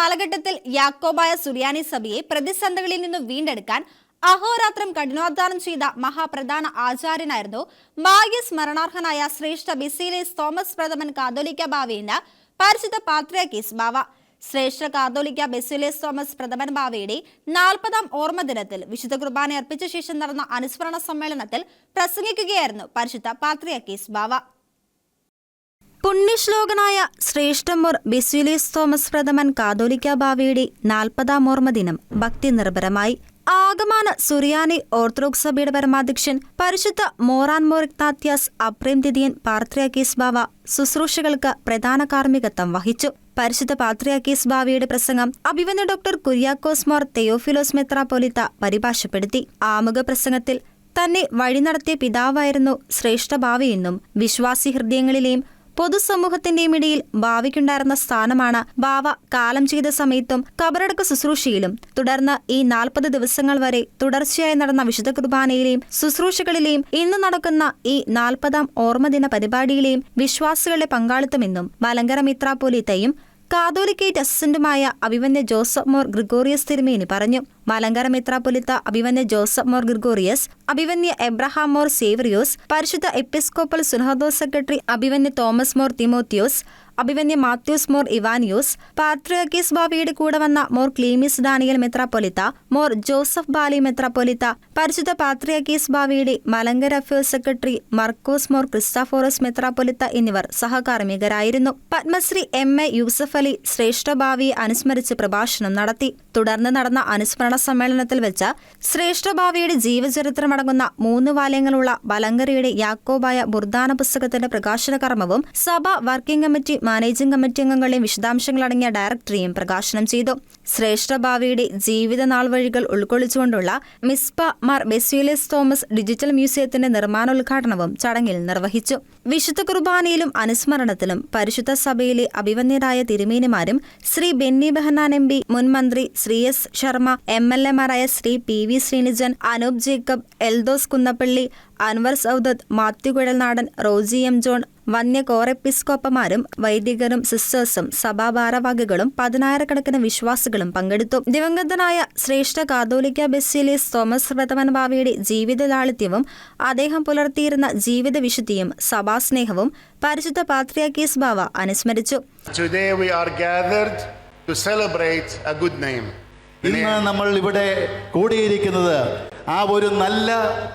കാലഘട്ടത്തിൽ യാക്കോബായ സുറിയാനി സഭയെ പ്രതിസന്ധികളിൽ നിന്ന് വീണ്ടെടുക്കാൻ അഹോരാത്രം കഠിനാധ്വാനം ചെയ്ത മഹാപ്രധാന ആചാര്യനായിരുന്നു ഭാഗ്യ സ്മരണാർഹനായ ശ്രേഷ്ഠ ബിസീലേസ് തോമസ് പ്രഥമൻ കാതോലിക്ക ബാവയെന്ന് പരിശുദ്ധ പാത്രയാക്കീസ് ബാവ. ശ്രേഷ്ഠ കാതോലിക്ക ബെസിലേസ് തോമസ് പ്രഥമൻ ബാവയുടെ നാൽപ്പതാം ഓർമ്മ ദിനത്തിൽ വിശുദ്ധ കുർബാന അർപ്പിച്ച ശേഷം നടന്ന അനുസ്മരണ സമ്മേളനത്തിൽ പ്രസംഗിക്കുകയായിരുന്നു പരിശുദ്ധ പാത്രയാക്കീസ് ബാവ. പുണ്യശ്ലോകനായ ശ്രേഷ്ഠമോർ ബിസ്വിലീസ് തോമസ് പ്രഥമൻ കാതോലിക്ക ബാവയുടെ നാൽപ്പതാം ഓർമ്മദിനം ഭക്തി നിർഭരമായി ആഗമാന സുറിയാനി ഓർത്തഡോക്സ് സഭയുടെ പരമാധ്യക്ഷൻ പരിശുദ്ധ മോറാൻ മോറിക്താത്യാസ് അപ്രേം ദിദിയൻ പാർത്രിയാക്കീസ് ബാവ ശുശ്രൂഷകൾക്ക് പ്രധാന കാർമ്മികത്വം വഹിച്ചു. പരിശുദ്ധ പാത്രിയാക്കീസ് ബാവയുടെ പ്രസംഗം അഭിവന്യ ഡോക്ടർ കുര്യാക്കോസ് മോർ തെയോഫിലോസ് മെത്രാപോലിത്ത പരിഭാഷപ്പെടുത്തി. ആമുഖ പ്രസംഗത്തിൽ തന്നെ വഴി നടത്തിയ പിതാവായിരുന്നു ശ്രേഷ്ഠ ഭാവിയെന്നും വിശ്വാസി ഹൃദയങ്ങളിലെയും പൊതുസമൂഹത്തിന്റെയും ഇടയിൽ ഭാവിക്കുണ്ടായിരുന്ന സ്ഥാനമാണ് ബാവ. കാലം ചെയ്ത സമയത്തും കബറടക്ക ശുശ്രൂഷയിലും തുടർന്ന് ഈ നാൽപ്പത് ദിവസങ്ങൾ വരെ തുടർച്ചയായി നടന്ന വിശുദ്ധ കുർബാനയിലെയും ശുശ്രൂഷകളിലെയും ഇന്ന് നടക്കുന്ന ഈ നാൽപ്പതാം ഓർമ്മദിന പരിപാടിയിലെയും വിശ്വാസികളുടെ പങ്കാളിത്തമെന്നും മലങ്കര മിത്രാപോലിത്തയും കാതോലിക്കേറ്റ് അസിസ്റ്റന്റുമായ അഭിവന്യ ജോസഫ് മോർ ഗ്രിഗോറിയസ് തിരുമേനി പറഞ്ഞു. മലങ്കര മെത്രാപൊലിത്ത അഭിവന്യ ജോസഫ് മോർ ഗ്രിഗോറിയസ് അഭിവന്യ എബ്രഹാം മോർ സേവറിയോസ് പരിശുദ്ധ എപ്പിസ്കോപ്പൽ സുനഹദോസ് സെക്രട്ടറി അഭിവന്യ തോമസ് മോർ തിമോത്തിയോസ് അഭിവന്യ മാത്യൂസ് മോർ ഇവാനിയോസ് പാത്രിയക്കീസ് ബാബിയുടെ കൂടെ വന്ന മോർ ക്ലീമിസ് ഡാനിയൽ മെത്രാപ്പൊലിത്ത മോർ ജോസഫ് ബാലി മെത്രാപ്പൊലിത്ത പരിശുദ്ധ പാത്രിയക്കീസ് ബാബിയുടെ മലങ്കര അഫയേഴ്സ് സെക്രട്ടറി മർക്കോസ് മോർ ക്രിസ്റ്റാഫോറസ് മെത്രാപ്പൊലിത്ത എന്നിവർ സഹകാർമ്മികരായിരുന്നു. പത്മശ്രീ എം എ യൂസഫ് അലി ശ്രേഷ്ഠ ഭാവിയെ അനുസ്മരിച്ച് പ്രഭാഷണം നടത്തി. തുടർന്ന് നടന്ന അനുസ്മരണ സമ്മേളനത്തിൽ വെച്ച ശ്രേഷ്ഠഭാവിയുടെ ജീവചരിത്രമടങ്ങുന്ന മൂന്ന് വാല്യങ്ങളുള്ള ബലങ്കറിയുടെ യാക്കോബായ ബുർദാന പുസ്തകത്തിന്റെ പ്രകാശന കർമ്മവും സഭ വർക്കിംഗ് കമ്മിറ്റി മാനേജിംഗ് കമ്മിറ്റി അംഗങ്ങളുടെയും വിശദാംശങ്ങളടങ്ങിയ ഡയറക്ടറിയും പ്രകാശനം ചെയ്തു. ശ്രേഷ്ഠഭാവിയുടെ ജീവിത നാൾ വഴികൾ ഉൾക്കൊള്ളിച്ചുകൊണ്ടുള്ള മിസ്പ മാർ ബെസ്യൂലേസ് തോമസ് ഡിജിറ്റൽ മ്യൂസിയത്തിന്റെ നിർമ്മാണോദ്ഘാടനവും ചടങ്ങിൽ നിർവഹിച്ചു. വിശുദ്ധ കുർബാനയിലും അനുസ്മരണത്തിലും പരിശുദ്ധ സഭയിലെ അഭിവന്യരായ തിരുമേനിമാരും ശ്രീ ബെന്നി ബെഹനാൻ എം പി മുൻമന്ത്രി Shri S Sharma M L എമാരായ Shri P V Sreenijan Anoop Jacob Eldhose Kunnappilly Anwar Sadath Mathew Kuzhalnadan Roji M John വന്യ കോറെപ്പിസ്കോപ്പമാരും വൈദികരും സിസ്റ്റേഴ്സും സഭാ ഭാരവാഹികളും പതിനായിരക്കണക്കിന് വിശ്വാസികളും പങ്കെടുത്തു ദിവംഗതനായ ശ്രേഷ്ഠ കാതോലിക്ക ബെസ്സിലിസ് തോമസ് പ്രഥമൻ ഭാവിയുടെ ജീവിത ലാളിത്യവും അദ്ദേഹം പുലർത്തിയിരുന്ന ജീവിത വിശുദ്ധിയും സഭാസ്നേഹവും പരിശുദ്ധ പാത്രിയാക്കീസ് ബാവ അനുസ്മരിച്ചു Today we are gathered to celebrate a good name. ഇന്ന് നമ്മൾ ഇവിടെ കൂടിയിരിക്കുന്നത് ആ ഒരു നല്ല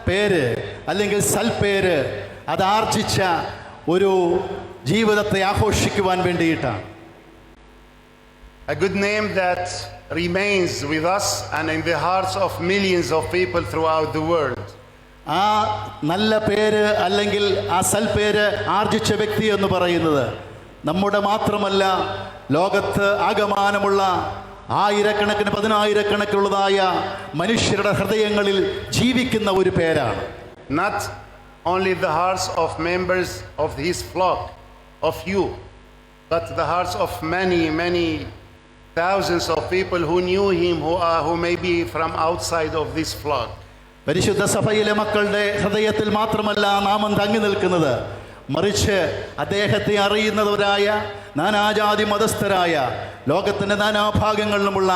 പേര് അല്ലെങ്കിൽ സൽപ്പേര് അത് ആർജിച്ച ഒരു ജീവിതത്തെ ആഘോഷിക്കുവാൻ വേണ്ടിയിട്ടാണ് a good name that remains with us and in the hearts of millions of people throughout the world. ആ നല്ല പേര് അല്ലെങ്കിൽ ആ സൽപേര് ആർജിച്ച വ്യക്തി എന്ന് പറയുന്നത് നമ്മുടെ മാത്രമല്ല ലോകത്ത് ആകമാനമുള്ള ആയിരക്കണക്കിന് പതിനായിരക്കണക്കിനുള്ളതായ മനുഷ്യരുടെ ഹൃദയങ്ങളിൽ ജീവിക്കുന്ന ഒരു പേരാണ് Not only the hearts of members of his flock, of you, but the hearts of many, many thousands of people who knew him, who, are, who may be from outside of this flock. പരിശുദ്ധ സഭയിലെ മക്കളുടെ ഹൃദയത്തിൽ മാത്രമല്ല നാമം തങ്ങി നിൽക്കുന്നത് മറിച്ച് അദ്ദേഹത്തെ അറിയുന്നവരായ നാനാജാതി മതസ്ഥരായ ലോകത്തിന്റെ നാനാഭാഗങ്ങളിലുമുള്ള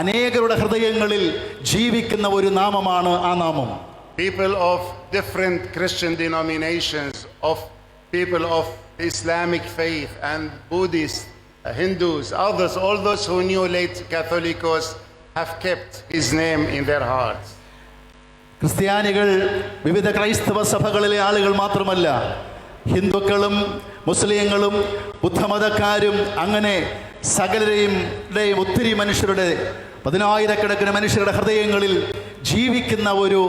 അനേകരുടെ ഹൃദയങ്ങളിൽ ജീവിക്കുന്ന ഒരു നാമമാണ് ആ നാമം People of different Christian denominations, of people of Islamic faith and Buddhists, uh, Hindus, others, all those who knew late Catholicos have kept his name in their hearts. ക്രിസ്ത്യാനികൾ വിവിധ ക്രൈസ്തവ സഭകളിലെ ആളുകൾ മാത്രമല്ല ഹിന്ദുക്കളും മുസ്ലിങ്ങളും ബുദ്ധമതക്കാരും അങ്ങനെ സകലരെയും ഒത്തിരി മനുഷ്യരുടെ പതിനായിരക്കണക്കിന് മനുഷ്യരുടെ ഹൃദയങ്ങളിൽ ജീവിക്കുന്ന ഒരു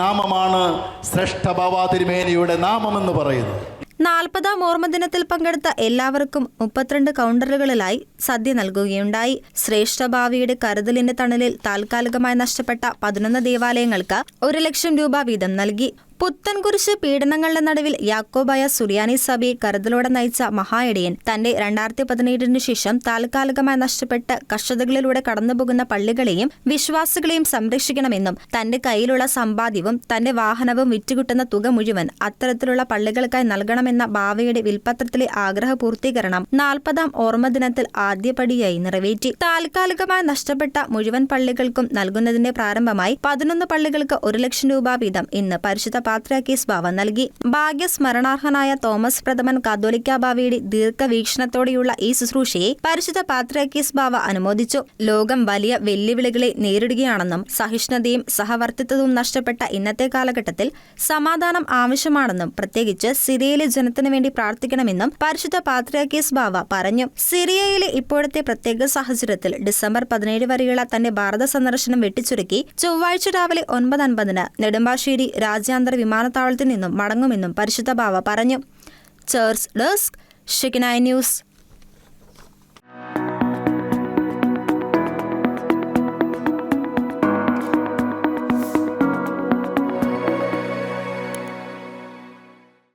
നാമമാണ് ശ്രേഷ്ഠ ബാബാ തിരുമേനിയുടെ നാമമെന്ന് പറയുന്നത്. നാൽപ്പതാം ഓർമ്മദിനത്തിൽ പങ്കെടുത്ത എല്ലാവർക്കും മുപ്പത്തിരണ്ട് കൗണ്ടറുകളിലായി സദ്യ നൽകുകയുണ്ടായി. ശ്രേഷ്ഠ ഭാവിയുടെ കരുതലിന്റെ തണലിൽ താൽക്കാലികമായി നഷ്ടപ്പെട്ട പതിനൊന്ന് ദേവാലയങ്ങൾക്ക് ഒരു ലക്ഷം രൂപ വീതം നൽകി. പുത്തൻകുരിശ് പീഡനങ്ങളുടെ നടുവിൽ യാക്കോബായ സുറിയാനി സഭയെ കരുതലോടെ നയിച്ച മഹായടിയൻ തന്റെ രണ്ടായിരത്തി പതിനേഴിനു ശേഷം താൽക്കാലികമായി നഷ്ടപ്പെട്ട കഷ്ടതകളിലൂടെ കടന്നുപോകുന്ന പള്ളികളെയും വിശ്വാസികളെയും സംരക്ഷിക്കണമെന്നും തന്റെ കയ്യിലുള്ള സമ്പാദ്യവും തന്റെ വാഹനവും വിറ്റുകിട്ടുന്ന തുക മുഴുവൻ അത്തരത്തിലുള്ള പള്ളികൾക്കായി നൽകണമെന്ന ഭാവയുടെ വിൽപ്പത്രത്തിലെ ആഗ്രഹ പൂർത്തീകരണം നാൽപ്പതാം ഓർമ്മ ദിനത്തിൽ ആദ്യപടിയായി നിറവേറ്റി. താൽക്കാലികമായി നഷ്ടപ്പെട്ട മുഴുവൻ പള്ളികൾക്കും നൽകുന്നതിന്റെ പ്രാരംഭമായി പതിനൊന്ന് പള്ളികൾക്ക് ഒരു ലക്ഷം രൂപ വീതം ഇന്ന് പരിശുദ്ധ പാത്രാക്കീസ് ബാവ നൽകി. ഭാഗ്യസ്മരണാർഹനായ തോമസ് പ്രഥമൻ കാതോലിക്ക ബാവയുടെ ദീർഘവീക്ഷണത്തോടെയുള്ള ഈ ശുശ്രൂഷയെ പരിശുദ്ധ പാത്രാക്കീസ് ബാവ അനുമോദിച്ചു. ലോകം വലിയ വെല്ലുവിളികളെ നേരിടുകയാണെന്നും സഹിഷ്ണുതയും സഹവർത്തിത്വവും നഷ്ടപ്പെട്ട ഇന്നത്തെ കാലഘട്ടത്തിൽ സമാധാനം ആവശ്യമാണെന്നും പ്രത്യേകിച്ച് സിറിയയിലെ ജനത്തിനു വേണ്ടി പ്രാർത്ഥിക്കണമെന്നും പരിശുദ്ധ പാത്രാക്കീസ് ബാവ പറഞ്ഞു. സിറിയയിലെ ഇപ്പോഴത്തെ പ്രത്യേക സാഹചര്യത്തിൽ ഡിസംബർ പതിനേഴ് വരെയുള്ള തന്റെ ഭാരത സന്ദർശനം വെട്ടിച്ചുരുക്കി ചൊവ്വാഴ്ച രാവിലെ ഒൻപത് അൻപതിന് നെടുമ്പാശ്ശേരി രാജ്യാന്തര വിമാനത്താവളത്തിൽ നിന്നും മടങ്ങുമെന്നും പരിശുദ്ധ ബാവ പറഞ്ഞു. ചേർസ് ഡെസ്ക് ഷിക്കനായ് ന്യൂസ്.